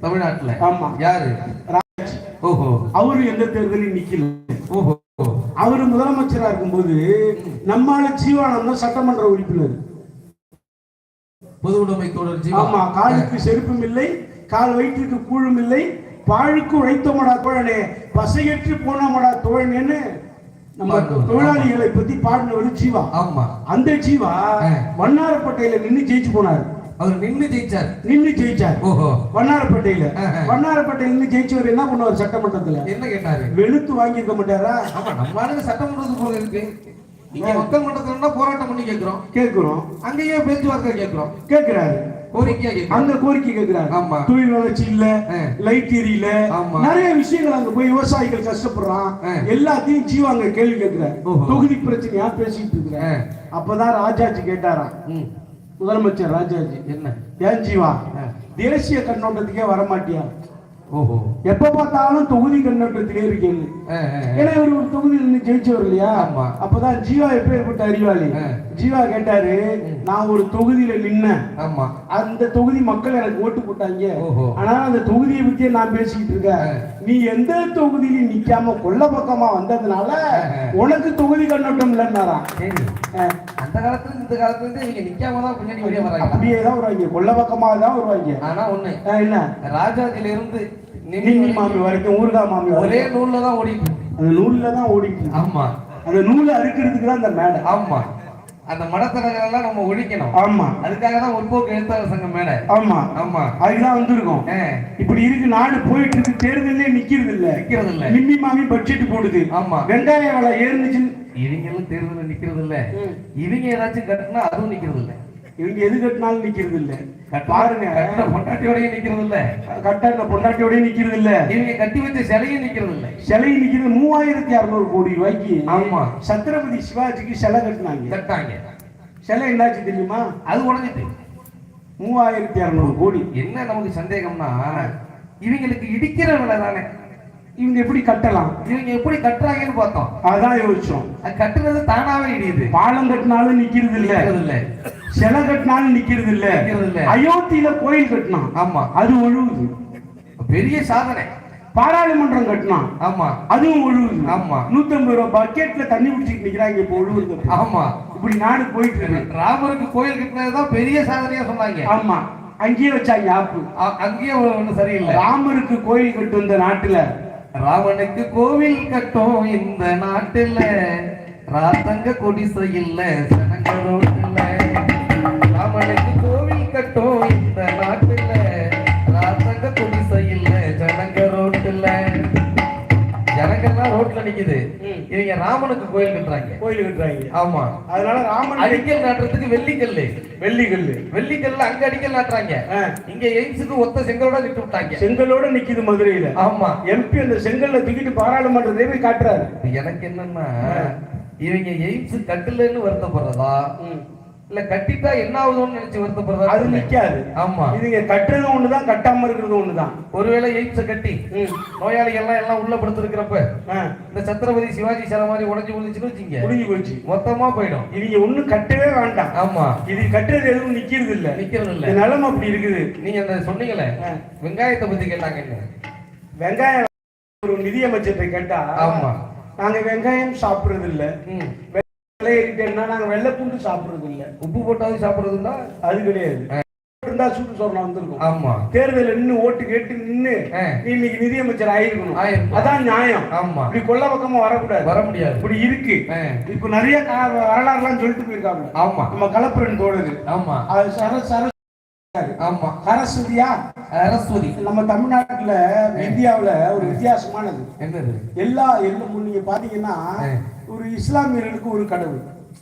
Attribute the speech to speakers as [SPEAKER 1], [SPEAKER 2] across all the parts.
[SPEAKER 1] தமிழ்நாட்டுல.
[SPEAKER 2] ஆமா.
[SPEAKER 1] யாரு?
[SPEAKER 2] ராஜ்.
[SPEAKER 1] ஓஹோ.
[SPEAKER 2] அவரு எந்த தேர்தலையும் நிக்கல.
[SPEAKER 1] ஓஹோ.
[SPEAKER 2] அவரு முதலமைச்சரா இருக்கும்போது நம்மால ஜீவானந்தம் சட்டமன்ற உறுப்பினர்.
[SPEAKER 1] பொது உடைமை ஜீவா.
[SPEAKER 2] ஆமா காலுக்கு செருப்பும் இல்லை கால் வயிற்றுக்கு கூழும் இல்லை பாழுக்கு உழைத்தோமடா தோழனே பசையற்று போனோமடா தோழனேன்னு நம்ம. தொழிலாளிகளை பத்தி பாடினவர் ஜீவா.
[SPEAKER 1] ஆமா.
[SPEAKER 2] அந்த ஜீவா
[SPEAKER 1] ஆ.
[SPEAKER 2] வண்ணாரப்பேட்டையில நின்னு ஜெயிச்சு போனாரு.
[SPEAKER 1] அவர் நின்னு ஜெயிச்சார்.
[SPEAKER 2] நின்னு ஜெயிச்சார்.
[SPEAKER 1] ஓஹோ.
[SPEAKER 2] வண்ணாரப்பேட்டையில. வண்ணாரப்பேட்டையில நின்னு ஜெயிச்சவர் என்ன பண்ணுவார் சட்டமன்றத்துல?
[SPEAKER 1] என்ன கேட்டாரு?
[SPEAKER 2] வெளுத்து வாங்கியிருக்க மாட்டாரா?
[SPEAKER 1] ஆமா நம்ம ஆளுங்க சட்டமன்றத்துக்கு போக இருக்கு. இங்க மக்கள் மன்றத்துல போராட்டம் பண்ணி கேக்குறோம்
[SPEAKER 2] கேக்குறோம்
[SPEAKER 1] அங்கேயே பேச்சுவார்த்தை கோரிக்கையா கேக்குறோம்
[SPEAKER 2] அங்க கோரிக்கை கேக்குறாரு
[SPEAKER 1] ஆமா.
[SPEAKER 2] தொழில் வளர்ச்சி இல்ல. லைட் எரியல. நிறைய விஷயங்கள் அங்க போய் விவசாயிகள் கஷ்டப்படுறான். எல்லாத்தையும் ஜீவா அங்க கேள்வி கேக்குறாரு
[SPEAKER 1] ஓஹோ.
[SPEAKER 2] தொகுதி பிரச்சனையா பேசிட்டு இருக்கிறார். அப்பதான் ராஜாஜி கேட்டாராம். முதலமைச்சர் ராஜாஜி
[SPEAKER 1] என்ன?
[SPEAKER 2] ஏன் ஜீவா? தேசிய கண்ணோட்டத்துக்கே வர மாட்டியா எப்ப பார்த்தாலும் தொகுதி கண்ணோட்டத்திலே இருக்கீங்க. ஏன்னா இவர் ஒரு தொகுதியில் நின்று ஜெயிச்சவர் இல்லையா. அப்பதான் ஜீவா எப்பேற்பட்ட அறிவாளி. ஜீவா கேட்டாரு நான் ஒரு தொகுதியில நின்னேன்.
[SPEAKER 1] ஆமா.
[SPEAKER 2] அந்த தொகுதி மக்கள் எனக்கு ஓட்டு போட்டாங்க. ஆனா அந்த தொகுதியை பத்தி நான் பேசிக்கிட்டு இருக்கேன். நீ எந்த தொகுதியிலும் நிக்காம கொல்ல பக்கமா வந்ததுனால. உனக்கு தொகுதி கண்ணோட்டம் இல்லைன்னாராம்.
[SPEAKER 1] அந்த காலத்துல இந்த காலத்துல இருந்து இவங்க நிக்காம தான் பின்னாடி வெளியே வராங்க.
[SPEAKER 2] அப்படியே தான் வருவாங்க. கொல்ல பக்கமா தான் வருவாங்க.
[SPEAKER 1] ஆனா ஒண்ணு.
[SPEAKER 2] என்ன?
[SPEAKER 1] ராஜாஜில இருந்து
[SPEAKER 2] நின்னி மாமி வரைக்கும் ஊர்கா மாமி
[SPEAKER 1] ஒரே நூல்ல தான் ஓடிட்டு.
[SPEAKER 2] அந்த நூல்ல தான் ஓடிட்டு.
[SPEAKER 1] ஆமா.
[SPEAKER 2] அந்த நூலை அறுக்கிறதுக்கு தான் அந்த மேடை.
[SPEAKER 1] ஆமா. அந்த மடத்தடங்கள் எல்லாம் நம்ம ஒழிக்கணும்.
[SPEAKER 2] ஆமா.
[SPEAKER 1] அதுக்காக தான் முற்போக்கு எழுத்தாளர் சங்கம் மேடை.
[SPEAKER 2] ஆமா.
[SPEAKER 1] ஆமா.
[SPEAKER 2] அதுதான் வந்திருக்கோம். இப்படி இருக்கு நாடு போயிட்டு இருக்கு தேர்தலே நிக்கிறது இல்ல
[SPEAKER 1] நிக்கிறது இல்ல
[SPEAKER 2] நிம்மி மாமி பட்ஜெட் போடுது.
[SPEAKER 1] ஆமா.
[SPEAKER 2] வெங்காய விலை ஏறுனுச்சு.
[SPEAKER 1] இவங்களும் தேர்தலில் நிக்கிறது இல்ல. இவங்க ஏதாச்சும் கட்டினா அதுவும் நிக்கிறது இல்ல
[SPEAKER 2] இவங்க எது கட்டினாலும் நிக்கிறது இல்ல பாருங்க.
[SPEAKER 1] பொண்டாட்டியோடய நிக்கிறது இல்ல
[SPEAKER 2] கட்டான பொண்டாட்டியோடய நிக்கிறது இல்ல
[SPEAKER 1] இவங்க கட்டி வச்ச சிலையும் நிக்கிறது இல்ல
[SPEAKER 2] சிலை நிக்கிறது மூவாயிரத்தி அறுநூறு கோடி ரூபாய்க்கு
[SPEAKER 1] ஆமா.
[SPEAKER 2] சத்ரபதி சிவாஜிக்கு சிலை கட்டினாங்க.
[SPEAKER 1] கட்டாங்க
[SPEAKER 2] சிலை என்னாச்சு தெரியுமா?
[SPEAKER 1] அது உடஞ்சிட்டு.
[SPEAKER 2] மூவாயிரத்தி அறுநூறு கோடி.
[SPEAKER 1] என்ன நமக்கு சந்தேகம்னா இவங்களுக்கு இடிக்கிற விலை தானே.
[SPEAKER 2] இவங்க எப்படி கட்டலாம்?
[SPEAKER 1] இவங்க எப்படி கட்டுறாங்கன்னு பார்த்தோம்.
[SPEAKER 2] அதான் யோசிச்சோம்.
[SPEAKER 1] அது கட்டுறது தானாவே இடியுது
[SPEAKER 2] பாலம் கட்டினாலும் நிக்கிறது இல்ல
[SPEAKER 1] இல்ல
[SPEAKER 2] சிலை கட்டினாலும் நிக்கிறது இல்ல. அயோத்தியில கோயில் கட்டினான்.
[SPEAKER 1] ஆமா.
[SPEAKER 2] அது ஒழுகுது.
[SPEAKER 1] பெரிய சாதனை.
[SPEAKER 2] பாராளுமன்றம் கட்டினான்.
[SPEAKER 1] ஆமா.
[SPEAKER 2] அதுவும் ஒழுகுது.
[SPEAKER 1] ஆமா.
[SPEAKER 2] நூத்தம்பது ரூபாய் பக்கெட்ல தண்ணி பிடிச்சிட்டு நிக்கிறாங்க இப்ப ஒழுகுது.
[SPEAKER 1] ஆமா.
[SPEAKER 2] இப்படி நாடு போயிட்டு இருக்கு
[SPEAKER 1] ராமருக்கு கோயில் கட்டினதுதான் பெரிய சாதனையா சொன்னாங்க.
[SPEAKER 2] ஆமா. அங்கேயே வச்சாங்க ஆப்பு.
[SPEAKER 1] அங்கேயே ஒண்ணு சரியில்லை.
[SPEAKER 2] ராமருக்கு கோயில் கட்டு இந்த நாட்டுல
[SPEAKER 1] ராவனுக்கு கோவில் கட்டும் இந்த நாட்டுல. ராத்தங்க கொடிசையில் சனங்களோட்டில் ராமனுக்கு இவங்க ராமனுக்கு கோயில் கட்டுறாங்க.
[SPEAKER 2] கோயில் கட்டுறாங்க.
[SPEAKER 1] ஆமா.
[SPEAKER 2] அதனால ராமன்
[SPEAKER 1] அடிக்கல் நாட்டுறதுக்கு வெள்ளிக்கல்லு.
[SPEAKER 2] வெள்ளிக்கல்லு.
[SPEAKER 1] வெள்ளிக்கல்ல அங்க அடிக்கல் நாட்டுறாங்க. இங்க எய்ம்ஸுக்கு ஒத்த செங்கலோட விட்டு விட்டாங்க.
[SPEAKER 2] செங்கலோட நிக்குது மதுரையில.
[SPEAKER 1] ஆமா.
[SPEAKER 2] எம்பி அந்த செங்கல்ல தூக்கிட்டு பாராளுமன்றத்தை போய் காட்டுறாரு.
[SPEAKER 1] எனக்கு என்னன்னா இவங்க எய்ம்ஸ் கட்டலன்னு வருத்தப்படுறதா? இல்ல கட்டிட்டா என்ன ஆகுதுன்னு நினைச்சு வருத்தப்படுறதா
[SPEAKER 2] அது. நிக்காது.
[SPEAKER 1] ஆமா.
[SPEAKER 2] இதுங்க கட்டுறதும் ஒண்ணுதான் கட்டாம இருக்கிறதும் ஒண்ணுதான்.
[SPEAKER 1] ஒருவேளை எய்ம்ஸ கட்டி. நோயாளிகள் எல்லாம் எல்லாம் உள்ள படுத்திருக்கிறப்ப இந்த சத்திரபதி சிவாஜி சிலை மாதிரி உடஞ்சு விழுந்துச்சுன்னு வச்சுங்க
[SPEAKER 2] முடிஞ்சு போச்சு.
[SPEAKER 1] மொத்தமா போயிடும்.
[SPEAKER 2] இவங்க ஒண்ணும் கட்டவே வேண்டாம்.
[SPEAKER 1] ஆமா.
[SPEAKER 2] இது கட்டுறது எதுவும் நிக்கிறது இல்ல.
[SPEAKER 1] நிக்கிறது இல்ல.
[SPEAKER 2] நிலைமை அப்படி இருக்குது.
[SPEAKER 1] நீங்க அந்த சொன்னீங்களே. வெங்காயத்தை பத்தி கேட்டாங்க என்ன?
[SPEAKER 2] வெங்காயம் ஒரு நிதியமைச்சர்கிட்ட கேட்டா
[SPEAKER 1] ஆமா.
[SPEAKER 2] நாங்க வெங்காயம் சாப்பிடுறது இல்ல. விலை ஏறிட்டேன்னா நாங்க வெள்ளை பூண்டு சாப்பிடுறது இல்ல
[SPEAKER 1] உப்பு போட்டாவது சாப்பிடுறதுன்னா
[SPEAKER 2] அது கிடையாது. இருந்தா சூடு சொரணம் வந்திருக்கும்.
[SPEAKER 1] ஆமா.
[SPEAKER 2] தேர்தல் நின்னு ஓட்டு கேட்டு நின்னு இன்னைக்கு நிதியமைச்சர் ஆயிருக்கணும். அதான் நியாயம்.
[SPEAKER 1] ஆமா.
[SPEAKER 2] இப்படி கொல்ல பக்கமா வரக்கூடாது.
[SPEAKER 1] வர முடியாது.
[SPEAKER 2] இப்படி இருக்கு. இப்ப நிறைய வரலாறுலாம் சொல்லிட்டு போயிருக்காங்க.
[SPEAKER 1] ஆமா.
[SPEAKER 2] நம்ம கலப்புரன் தோழது
[SPEAKER 1] ஆமா.
[SPEAKER 2] அது சர சர
[SPEAKER 1] ஆமா.
[SPEAKER 2] சரஸ்வதியா
[SPEAKER 1] அரஸ்வதி
[SPEAKER 2] நம்ம தமிழ்நாட்டுல இந்தியாவுல ஒரு வித்தியாசமானது.
[SPEAKER 1] என்னது?
[SPEAKER 2] எல்லா எல்லாம் நீங்க பாத்தீங்கன்னா. ஒரு இஸ்லாமியர்களுக்கு ஒரு கடவுள்.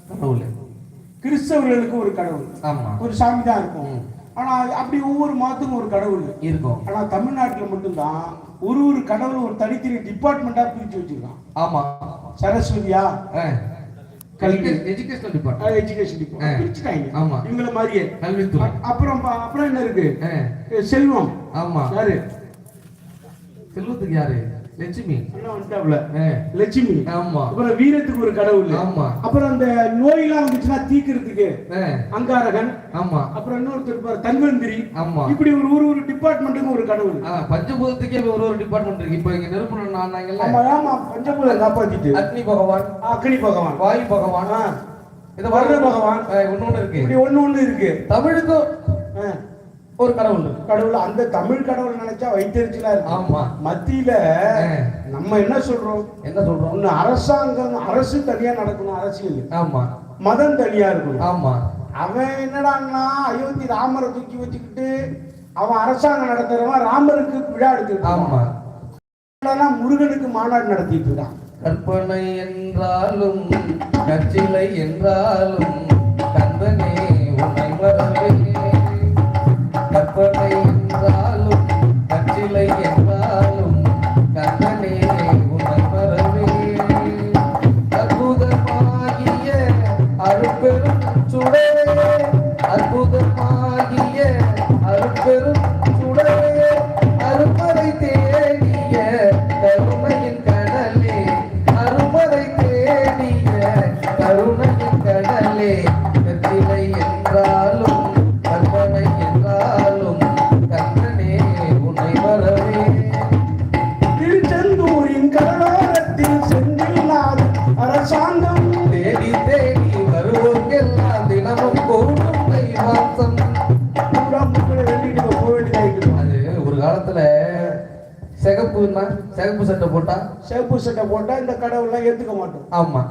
[SPEAKER 1] கடவுள்.
[SPEAKER 2] கிறிஸ்தவர்களுக்கு ஒரு கடவுள்.
[SPEAKER 1] ஆமா.
[SPEAKER 2] ஒரு சாமி தான் இருக்கும். ஆனா அப்படி ஒவ்வொரு மதத்துக்கும் ஒரு கடவுள்.
[SPEAKER 1] இருக்கும்.
[SPEAKER 2] ஆனா தமிழ்நாட்டுல மட்டும்தான் ஒரு ஒரு கடவுள் ஒரு தனித்தனி டிபார்ட்மெண்டா பிரிச்சு வச்சிருக்கான்.
[SPEAKER 1] ஆமா.
[SPEAKER 2] சரஸ்வதியா?
[SPEAKER 1] Department
[SPEAKER 2] education. டிபார்ட்மெண்ட் பிரிச்சுட்டாங்க.
[SPEAKER 1] ஆமா.
[SPEAKER 2] இவங்கள மாதிரியே.
[SPEAKER 1] கல்வித்துறை
[SPEAKER 2] அப்புறம் அப்புறம் என்ன இருக்கு. செல்வம்.
[SPEAKER 1] ஆமா.
[SPEAKER 2] யாரு?
[SPEAKER 1] செல்வத்துக்கு யாரு? லட்சுமி.
[SPEAKER 2] அண்ணா வந்துட்டாப்ல. லட்சுமி.
[SPEAKER 1] ஆமா.
[SPEAKER 2] அப்புறம் வீரத்துக்கு ஒரு கடவுள்
[SPEAKER 1] ஆமா.
[SPEAKER 2] அப்புறம் அந்த நோயெல்லாம் வந்துச்சுன்னா தீக்கிறதுக்கு அங்காரகன்.
[SPEAKER 1] ஆமா.
[SPEAKER 2] அப்புறம் இன்னொருத்தர் இருப்பார் தன்வந்திரி.
[SPEAKER 1] ஆமா.
[SPEAKER 2] இப்படி ஒரு ஒரு ஒரு டிபார்ட்மெண்ட்டுக்கு ஒரு கடவுள்.
[SPEAKER 1] பஞ்சபூதத்துக்கே ஒரு ஒரு டிபார்ட்மெண்ட் இருக்கு. இப்போ இங்க நிரூபணம் ஆனாங்கல்ல
[SPEAKER 2] ஆமா ஆமா. பஞ்சபூதம் காப்பாத்திட்டு.
[SPEAKER 1] அக்னி பகவான்
[SPEAKER 2] அக்னி பகவான்.
[SPEAKER 1] வாயு பகவான். இது
[SPEAKER 2] வருண
[SPEAKER 1] வருண
[SPEAKER 2] பகவான்.
[SPEAKER 1] பகவான். இன்னொன்னு இருக்கு.
[SPEAKER 2] இப்படி ஒண்ணு ஒண்ணு இருக்கு.
[SPEAKER 1] தமிழுக்கும். ஒரு கடவுள் இருக்கு.
[SPEAKER 2] கடவுள் அந்த தமிழ் கடவுள் நினைச்சா வைத்தறிச்சலா இருக்கு.
[SPEAKER 1] ஆமா.
[SPEAKER 2] மத்தியில. நம்ம என்ன சொல்றோம்?
[SPEAKER 1] என்ன சொல்றோம்?
[SPEAKER 2] ஒண்ணு அரசாங்கம் அரசு தனியா நடக்கணும் அரசியல்.
[SPEAKER 1] ஆமா.
[SPEAKER 2] மதம் தனியா இருக்கணும்.
[SPEAKER 1] ஆமா.
[SPEAKER 2] அவன் என்னடான்னா அயோத்தி ராமரை தூக்கி வச்சுக்கிட்டு அவன் அரசாங்கம் நடத்துறவன் ராமருக்கு விழா எடுத்துட்டு
[SPEAKER 1] ஆமா.
[SPEAKER 2] முருகனுக்கு மாநாடு நடத்திட்டு இருக்கான்.
[SPEAKER 1] கற்பனை என்றாலும் கச்சிலை என்றாலும் பெரும் சுடரே அற்புதமாகி சிகப்புன்னா சிகப்பு சட்டை போட்டா?
[SPEAKER 2] சேப்பு சட்டை போட்டா இந்த கடவுள்லாம் ஏத்துக்க மாட்டோம்.
[SPEAKER 1] ஆமா.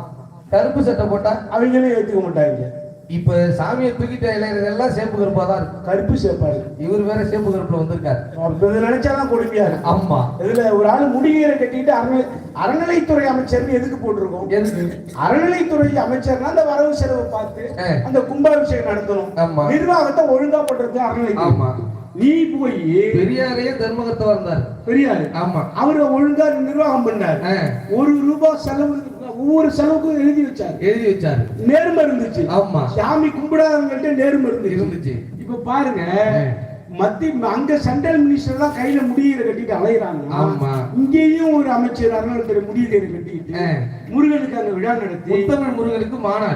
[SPEAKER 1] கருப்பு சட்டை போட்டா?
[SPEAKER 2] அவங்களும் ஏத்துக்க மாட்டாங்க.
[SPEAKER 1] இப்ப சாமியை தூக்கிட்ட இளைஞர்கள் சேப்பு கருப்பா தான் இருக்கு.
[SPEAKER 2] கருப்பு சேப்பாடு
[SPEAKER 1] இவர் வேற சேப்பு கருப்புல வந்திருக்காரு.
[SPEAKER 2] நினைச்சாதான் கொடுமையா இருக்கு.
[SPEAKER 1] ஆமா.
[SPEAKER 2] இதுல ஒரு ஆள் முடிகீரை கட்டிட்டு அறநிலை அறநிலைத்துறை அமைச்சர்னு எதுக்கு போட்டிருக்கோம்?
[SPEAKER 1] எதுக்கு?
[SPEAKER 2] அறநிலைத்துறை அமைச்சர்னா அந்த வரவு செலவு பார்த்து. அந்த கும்பாபிஷேகம் நடத்தணும்.
[SPEAKER 1] ஆமா.
[SPEAKER 2] நிர்வாகத்தை ஒழுங்கா பண்றது அறநிலைத்துறை
[SPEAKER 1] ஆமா.
[SPEAKER 2] நீ போய்
[SPEAKER 1] பெரியாரையே தர்மகர்த்தா இருந்தார்.
[SPEAKER 2] பெரியாரு.
[SPEAKER 1] ஆமா.
[SPEAKER 2] அவரு ஒழுங்கா நிர்வாகம் பண்ணாரு. ஒரு ரூபாய் செலவு ஒவ்வொரு செலவுக்கும் எழுதி வச்சாரு.
[SPEAKER 1] எழுதி வச்சாரு.
[SPEAKER 2] நேர்மை இருந்துச்சு.
[SPEAKER 1] ஆமா.
[SPEAKER 2] சாமி கும்பிடாதவங்கள்ட்ட நேர்மை இருந்துச்சு.
[SPEAKER 1] இருந்துச்சு.
[SPEAKER 2] இப்ப பாருங்க
[SPEAKER 1] ஆ.
[SPEAKER 2] மத்தி அங்க சென்ட்ரல் மினிஸ்டர் தான் கையில முடியிற கட்டிட்டு அலையிறாங்க.
[SPEAKER 1] ஆமா.
[SPEAKER 2] இங்கேயும் ஒரு அமைச்சர் முடியிற கட்டிக்கிட்டு
[SPEAKER 1] ஆ.
[SPEAKER 2] முருகனுக்கு அங்க விழா நடத்தி.
[SPEAKER 1] முத்தமிழ் முருகனுக்கு மாநாடு.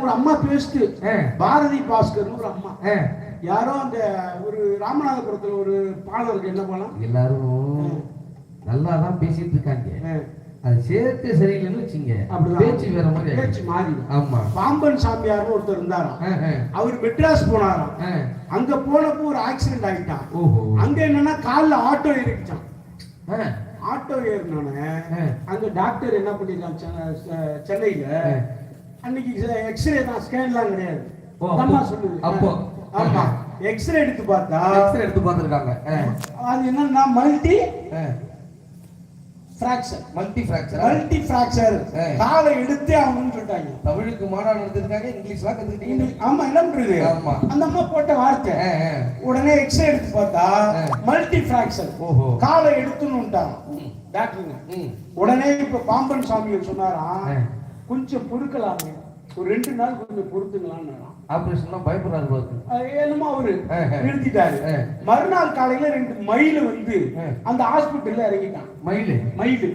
[SPEAKER 2] ஒரு அம்மா பேசிட்டு பாரதி பாஸ்கர்னு ஒரு அம்மா.
[SPEAKER 1] ஆ.
[SPEAKER 2] யாரோ அந்த ஒரு ராமநாதபுரத்துல ஒரு இருக்கு என்ன பாலம்
[SPEAKER 1] எல்லாரும் நல்லா தான் பேசிட்டு இருக்காங்க. அது சேர்த்து சரியில்லைன்னு வச்சுங்க. பேச்சு வேற மாதிரி
[SPEAKER 2] பேச்சு. மாறி
[SPEAKER 1] ஆமா
[SPEAKER 2] பாம்பன் சாமியார்னு ஒருத்தர் இருந்தாராம் அவர் மெட்ராஸ் போனாராம். அங்க போனப்போ ஒரு ஆக்சிடென்ட் ஆகிட்டான்
[SPEAKER 1] ஓஹோ
[SPEAKER 2] அங்க என்னன்னா கால்ல ஆட்டோ
[SPEAKER 1] ஆ,
[SPEAKER 2] ஆட்டோ ஏறினோடனே. அங்க டாக்டர் என்ன செ- சென்னையில. அன்னைக்கு எக்ஸ்ரே தான் ஸ்கேன்லாம் கிடையாது
[SPEAKER 1] அப்போ.
[SPEAKER 2] ஆமா. எக்ஸ்ரே எடுத்து பார்த்தா
[SPEAKER 1] எக்ஸ்ரே எடுத்து பார்த்துருக்காங்க.
[SPEAKER 2] அது என்னன்னா மல்டி ஃபிராக்சர்
[SPEAKER 1] மல்டி ஃபிராக்சரா
[SPEAKER 2] மல்டி ஃபிராக்சர். காலை எடுத்தே ஆகணும்னு சொல்லிட்டாங்க.
[SPEAKER 1] தமிழுக்கு மாநாடு நடத்திருக்காங்க இங்கிலீஷ்லாம் கத்துக்கிட்டீங்க.
[SPEAKER 2] ஆமா என்ன பண்றது?
[SPEAKER 1] ஆமா.
[SPEAKER 2] அந்த அம்மா போட்ட வார்த்தை. உடனே எக்ஸ்ரே எடுத்து பார்த்தா. மல்டி ஃபிராக்சர்
[SPEAKER 1] ஓஹோ.
[SPEAKER 2] காலை எடுத்துன்னுட்டாங்க டாக்டருங்க. உடனே இப்ப பாம்பன் சாமிகள் சொன்னாராம்
[SPEAKER 1] ஆ.
[SPEAKER 2] கொஞ்சம் பொறுக்கலாமே ஒரு ரெண்டு நாள் கொஞ்சம் பொறுத்துங்களான்னு
[SPEAKER 1] ஆபரேஷன் தான் பயப்படுறாரு பாருக்கு
[SPEAKER 2] அது என்னமோ அவரு. நிறுத்திட்டாரு. மறுநாள் காலையில ரெண்டு மயில் வந்து. அந்த ஹாஸ்பிட்டல்ல இறங்கிட்டான்
[SPEAKER 1] மயிலு
[SPEAKER 2] மயில்